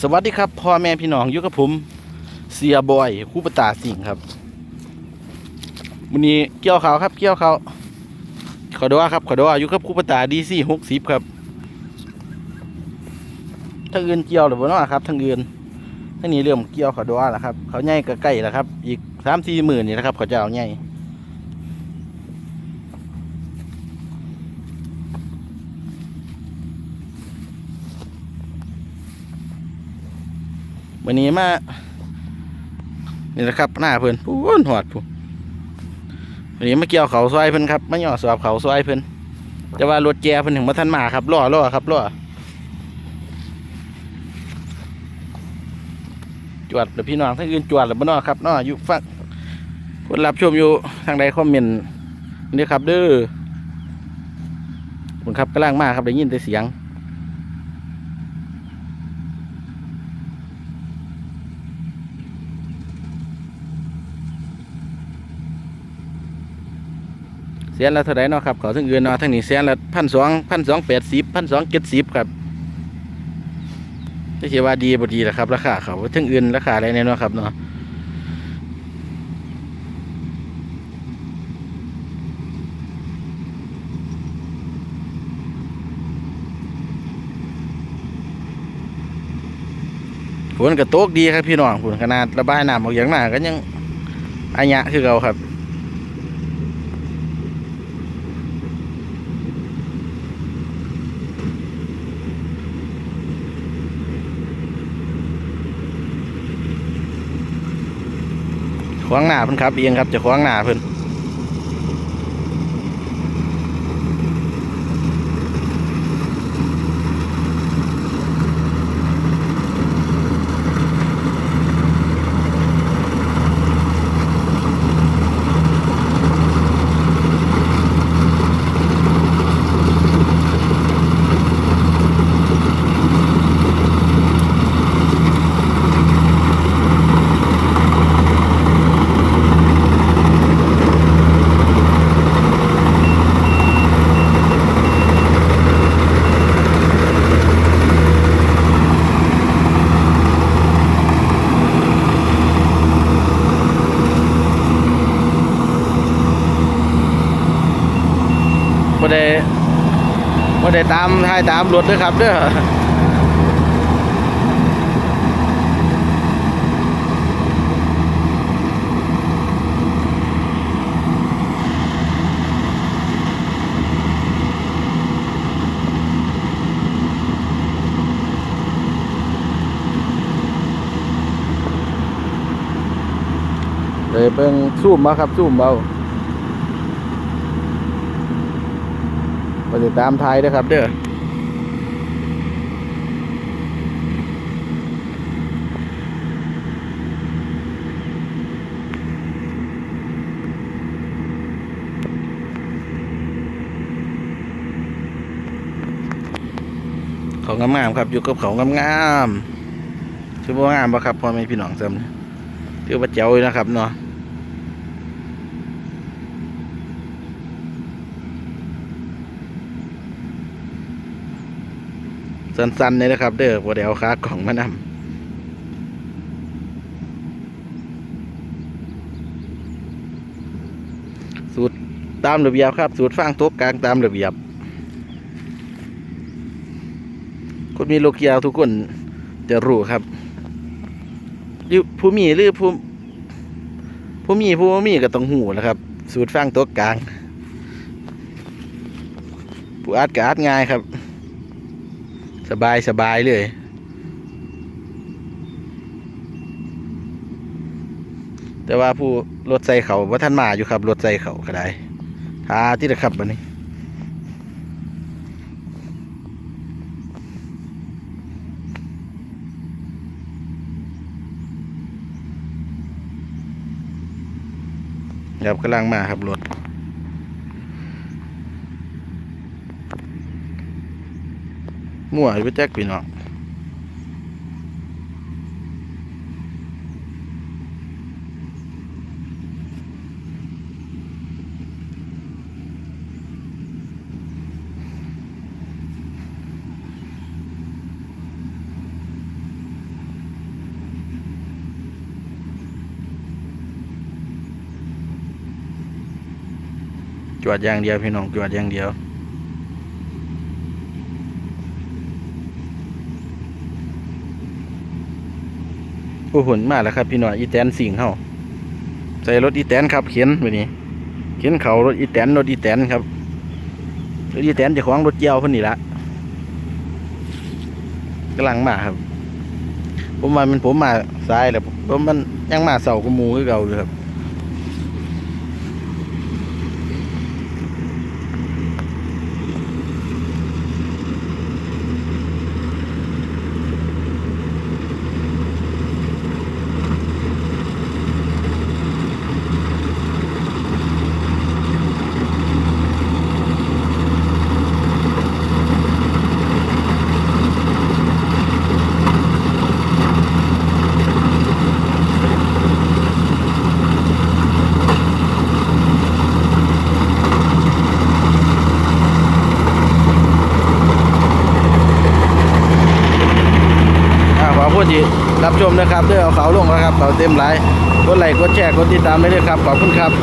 สวัสดีครับพ่อแม่พี่น้องอยู่กับผมเสียบอยคู่ปตาสิงห์ครับวันนี้เกี่ยวเขาครับเกี่ยวเขาขอดว่าครับขอดว่าอยู่กับคู่ปตาดีซี่หกสิบครับทั้งอื่นเกี่ยวหรือเปล่าะครับทั้งอื่นทั้งนี้เริ่มเกี่ยวขอดว่าแล้วครับเขาใหญ่ก็ใกล้แล้วครับ อีกสามสี่หมื่นนี่นะครับเขาจะเอาใหญ่ วันนี้มานี่นะครับหน้าเพิ่อนพูนหอดพูวันนี้มาเกี่ยวเขาซอยเพิ่อนครับมาหย่อสอบเขาซอยเพิ่อนแต่ว่ารถแกเพิ่อนถึงมาทันมาครับล่อล่อครับล่อจวดหรือพี่น้องทั้งอื่นจวดหรือบ่เนอครับนออยู่ฟังคนรับชมอยู่ทางใดคอมเมนต์นี่ครับเด้อคุณครับกำลังมากครับได้ยินแต่เสียง เสียนละเท่าไหรเนาะครับขอทั้งอื่นเนาะทั้งนี้เสียนละพันสองพันสองแปดสิบพันสองเจ็ดสิบครับไม่ใช่ว่าดีบ่ดีแหละครับ ราคาเขาทั้งอื่นราคาอะไรเนี่ยเนาะครับเนาะฝนกระตกดีครับพี่น้องฝนขนาดระบายน้ำออกอย่างหน้าก็ยังอัญะคือเราครับ ขวางหน้าเพิ่นครับเอียงครับจะขวางหน้าเพิ่น บ่ได้บ่ได้ตามท้ายตามรถเด้อครับเด้อเลยเบิ่งซูมมาครับซูมเบา มาติดตามไทยด้วยครับ เด้อเขางามๆครับ อยู่กับเขางามๆชื่อว่างามปะครับพ่อแม่พี่น้องจำชื่อว่าเจ้าอยู่นะครับเนาะ สั้นๆเลยนะครับ เด้อพอเดี๋ยวเอาขากล่องมานำสูตรตามระเบียบครับ สูตรฟางโต๊ะกลางตามระเบียบ คนมีโลกยาวทุกคนจะรู้ครับผู้มีหรือผู้ผู้มีผู้มีก็ต้องหูนะครับ สูตรฟางโต๊ะกลาง ผู้อาดก็อาดง่ายครับ สบายสบายเลย แต่ว่าผู้รถใส่เขาว่าท่านมาอยู่ครับ รถใส่เขาก็ได้ทาที่ตะขับบันนี้ครับกำลังมาครับรถ มั่วไปแจ๊กพี่น้องจวดอย่างเดียวพี่น้องจวดอย่างเดียว ผู้ผลมาแล้วครับ พี่น้อยอีแตนสิงเข้าใส่รถอีแตนครับ เข็นไปนี้ เข็นเขารถอีแตนรถอีแตนครับรถอีแตนจะคล้าของรถเจียวเพิ่นนี่ละกำลังมาครับ ผมว่ามันผมมาซ้ายแหละผมมันยังมาเสากระมูคือเก่าอยู่ครับ ดที่รับชมนะครับด้วยเอาเขาลงนะครับเขาเต็มไลกดไลค์กดแชร์กดติดตามได้เลยครับขอบคุณครับ